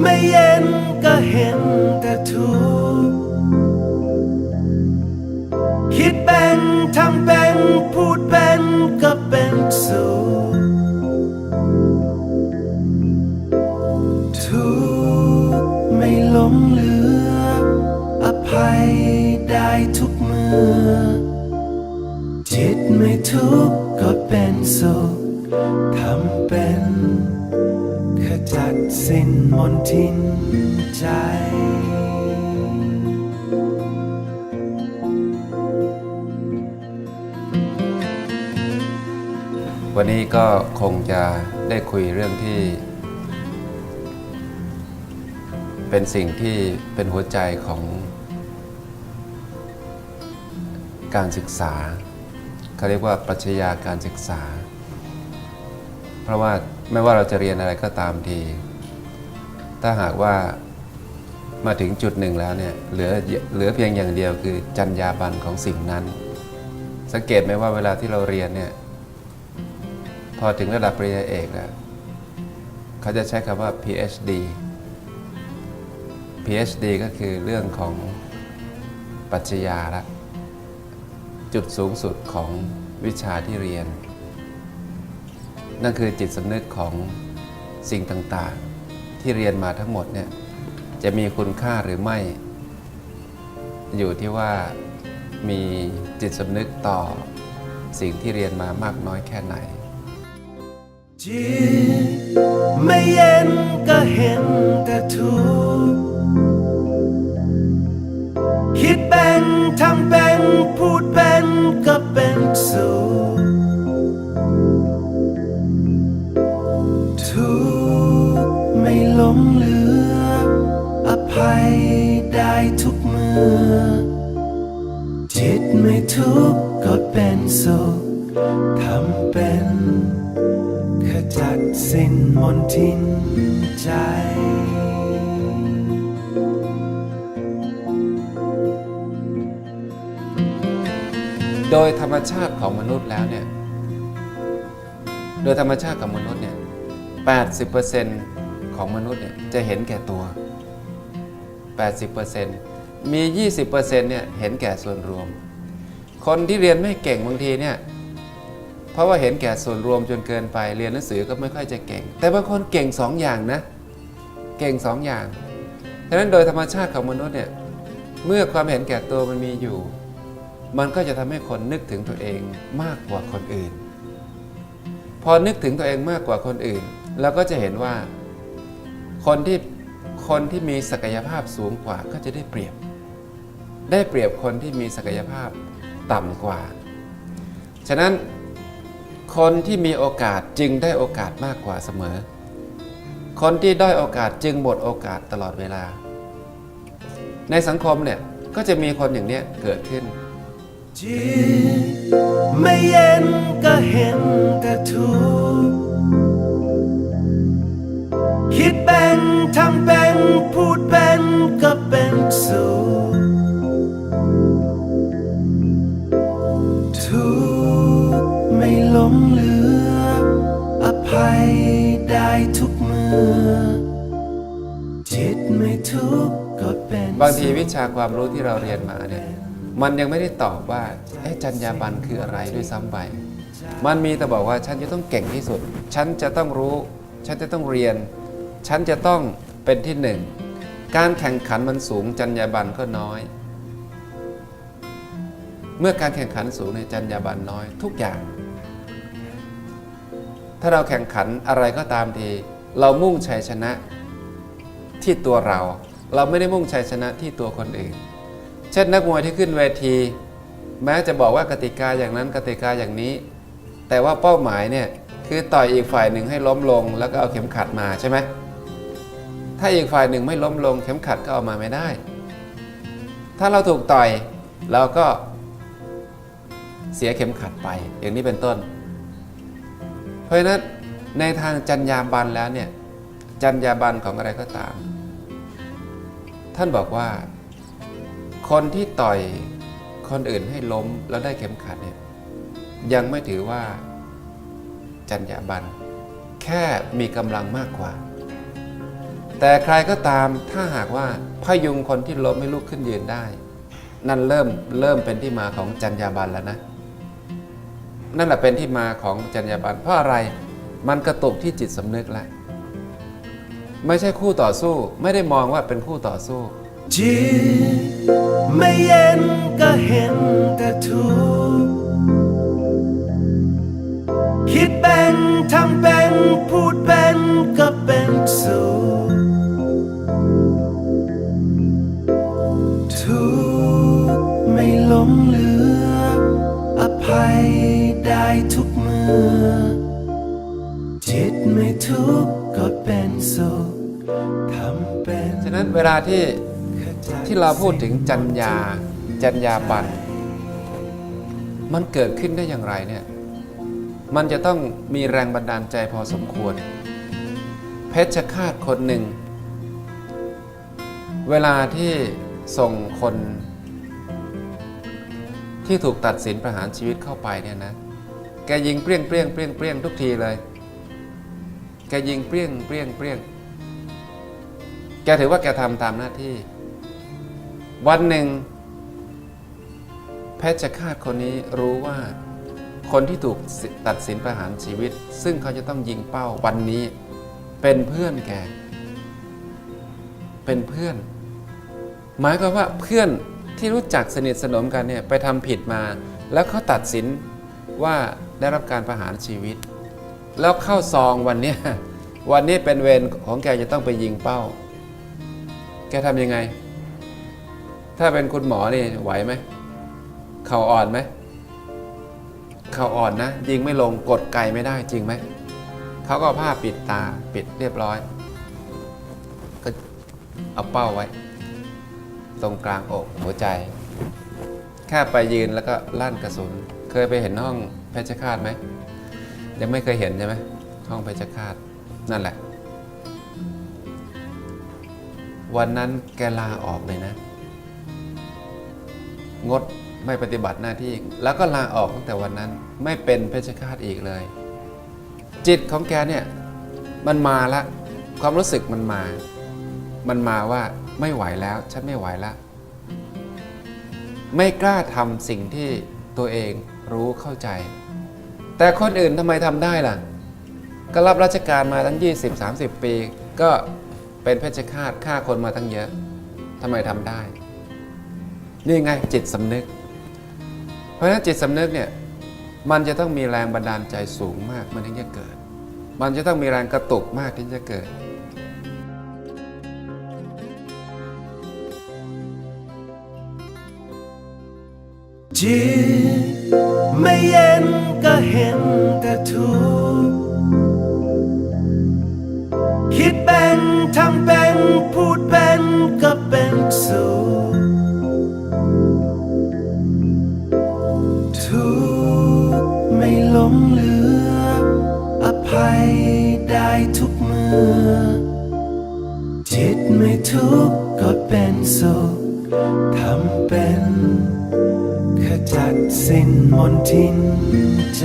ไม่เย็นก็เห็นแต่ทุกข์คิดเป็นทำเป็นพูดเป็นก็เป็นสุขทุกข์ไม่หลงเหลือ อภัยได้ทุกเมื่อ จิตไม่ทุกข์ก็เป็นสุขทำเป็น จัดสิ้นมนทินใจ วันนี้ก็คงจะได้คุยเรื่องที่ เป็นสิ่งที่เป็นหัวใจของการศึกษาเขาเรียกว่าปรัชญาการศึกษา เพราะว่า ไม่ว่าเราจะเรียนอะไรก็ตามที ถ้าหากว่ามาถึงจุดหนึ่งแล้วเนี่ยเหลือเหลือเพียงอย่างเดียวคือจรรยาบรรณของสิ่งนั้น สังเกตไหมว่าเวลาที่เราเรียนเนี่ยพอถึงระดับปริญญาเอกอะเขาจะใช้คำว่า PhD PhD ก็คือเรื่องของปรัชญาละจุดสูงสุดของวิชาที่เรียน นั่นคือจิตสำนึกของสิ่งต่างๆ ที่เรียนมาทั้งหมดเนี่ยจะมีคุณค่าหรือไม่ อยู่ที่ว่ามีจิตสำนึกต่อสิ่งที่เรียนมามากน้อยแค่ไหน จิตไม่เย็นก็เห็นแต่ทุกข์ งเหลือ อภัยได้ทุกเมื่อ จิตไม่ทุกข์ก็เป็นสุขทำเป็นขจัดสิ้นมนทินใจโดยธรรมชาติของมนุษย์แล้วเนี่ย โดยธรรมชาติของมนุษย์เนี่ย 80% ของมนุษย์เนี่ยจะเห็นแก่ตัว 80%มี 20%เนี่ยเห็นแก่ส่วนรวม คนที่เรียนไม่เก่งบางทีเนี่ยเพราะว่าเห็นแก่ส่วนรวมจนเกินไปเรียนหนังสือก็ไม่ค่อยจะเก่ง แต่บางคนเก่งสองอย่างนะเก่งสองอย่างฉะนั้นโดยธรรมชาติของมนุษย์เนี่ยเมื่อความเห็นแก่ตัวมันมีอยู่ มันก็จะทำให้คนนึกถึงตัวเองมากกว่าคนอื่น พอนึกถึงตัวเองมากกว่าคนอื่น เราก็จะเห็นว่า คนที่คนที่มีศักยภาพสูงกว่าก็จะได้เปรียบ ได้เปรียบคนที่มีศักยภาพต่ำกว่า ฉะนั้นคนที่มีโอกาสจึงได้โอกาสมากกว่าเสมอ คนที่ด้อยโอกาสจึงหมดโอกาสตลอดเวลา ในสังคมเนี่ยก็จะมีคนอย่างเนี้ยเกิดขึ้น ไม่เย็นก็เห็น ได้ทุกเมื่อ จิตไม่ทุกข์ก็เป็นบางทีวิชาความรู้ที่เราเรียนมาเนี่ยมันยังไม่ได้ตอบว่าเอ๊ะจรรยาบรรณคืออะไรด้วยซ้ำไป มันมีแต่บอกว่าฉันจะต้องเก่งที่สุด ฉันจะต้องรู้ ฉันจะต้องเรียน ฉันจะต้องเป็นที่หนึ่ง การแข่งขันมันสูงจรรยาบรรณก็น้อย เมื่อการแข่งขันสูงในจรรยาบรรณน้อยทุกอย่าง ถ้าเราแข่งขันอะไรก็ตามที เรามุ่งชัยชนะที่ตัวเรา เราไม่ได้มุ่งชัยชนะที่ตัวคนอื่น เช่นนักมวยที่ขึ้นเวที แม้จะบอกว่ากติกาอย่างนั้นกติกาอย่างนี้ แต่ว่าเป้าหมายเนี่ยคือต่อยอีกฝ่ายหนึ่งให้ล้มลง แล้วก็เอาเข็มขัดมาใช่ไหมถ้าอีกฝ่ายหนึ่งไม่ล้มลง เข็มขัดก็เอามาไม่ได้ ถ้าเราถูกต่อยเราก็เสียเข็มขัดไปอย่างนี้เป็นต้น เพราะฉะนั้นในทางจรรยาบรรณแล้วเนี่ยจรรยาบรรณของอะไรก็ตาม ท่านบอกว่า คนที่ต่อยคนอื่นให้ล้มแล้วได้เข็มขัดเนี่ยยังไม่ถือว่าจรรยาบรรณแค่มีกำลังมากกว่า แต่ใครก็ตามถ้าหากว่าพยุงคนที่ล้มให้ลุกขึ้นยืนได้ นั่นเริ่มเริ่มเป็นที่มาของจรรยาบรรณแล้วนะ นั่นแหละเป็นที่มาของจรรยาบรรณเพราะอะไรมันกระตุกที่จิตสำนึกแล้วไม่ใช่คู่ต่อสู้ไม่ได้มองว่าเป็นคู่ต่อสู้จิตไม่เย็นก็เห็นแต่ทุกข์ จิตไม่ทุกข์ก็เป็นสุขทำเป็นฉะนั้นเวลาที่ที่เราพูดถึงจัญญาจัญญาบันมันเกิดขึ้นได้อย่างไรเนี่ย มันจะต้องมีแรงบันดาลใจพอสมควร เพชฌฆาตคนหนึ่ง เวลาที่ส่งคน ที่ถูกตัดสินประหารชีวิตเข้าไปเนี่ยนะ แกยิงเปรี้ยงเปรี้ยงเปรี้ยงเปรี้ยงทุกทีเลย แกยิงเปรี้ยงเปรี้ยงเปรี้ยง แกถือว่าแกทำตามหน้าที่ วันหนึ่งเพชฌฆาตคนนี้รู้ว่า คนที่ถูกตัดสินประหารชีวิต ซึ่งเขาจะต้องยิงเป้าวันนี้ เป็นเพื่อนแก เป็นเพื่อน หมายความว่าเพื่อนที่รู้จักสนิทสนมกันเนี่ยไปทำผิดมา แล้วเขาตัดสินว่าได้รับการประหารชีวิต แล้วเข้าซองวันนี้วันนี้เป็นเวรของแกจะต้องไปยิงเป้า แกทำยังไง ถ้าเป็นคุณหมอนี่ไหวไหมเข่าอ่อนไหมเข่าอ่อนนะ ยิงไม่ลงกดไกไม่ได้จริงไหมเขาก็ผ้าปิดตาปิดเรียบร้อย ก็เอาเป้าไว้ ตรงกลางอกหัวใจ แค่ไปยืนแล้วก็ลั่นกระสุน เคยไปเห็นห้องเพชฌฆาตไหม ยังไม่เคยเห็นใช่ไหมห้องเพชฌฆาตนั่นแหละ วันนั้นแกลาออกเลยนะ งดไม่ปฏิบัติหน้าที่ แล้วก็ลาออกตั้งแต่วันนั้นไม่เป็นเพชฌฆาตอีกเลย จิตของแกเนี่ยมันมาละ ความรู้สึกมันมา มันมาว่าไม่ไหวแล้ว ฉันไม่ไหวแล้วไม่กล้าทำสิ่งที่ตัวเองรู้เข้าใจ แต่คนอื่นทำไมทำได้ล่ะ ก็รับราชการมาตั้ง 20-30 ปี ก็เป็นเพชฌฆาตฆ่าคนมาตั้งเยอะทำไมทำได้ นี่ไงจิตสำนึก เพราะฉะนั้นจิตสำนึกเนี่ยมันจะต้องมีแรงบันดาลใจสูงมากมันถึงจะเกิด มันจะต้องมีแรงกระตุกมากที่จะเกิดจิต ไม่เย็นก็เห็นแต่ทุกข์คิดเป็นทำเป็นพูดเป็นก็เป็นสุขทุกข์ไม่หลงเหลือ อภัยได้ทุกเมื่อ จิตไม่ทุกข์ก็เป็นสุขทำเป็น ขจัดสิ้นมนทินใจ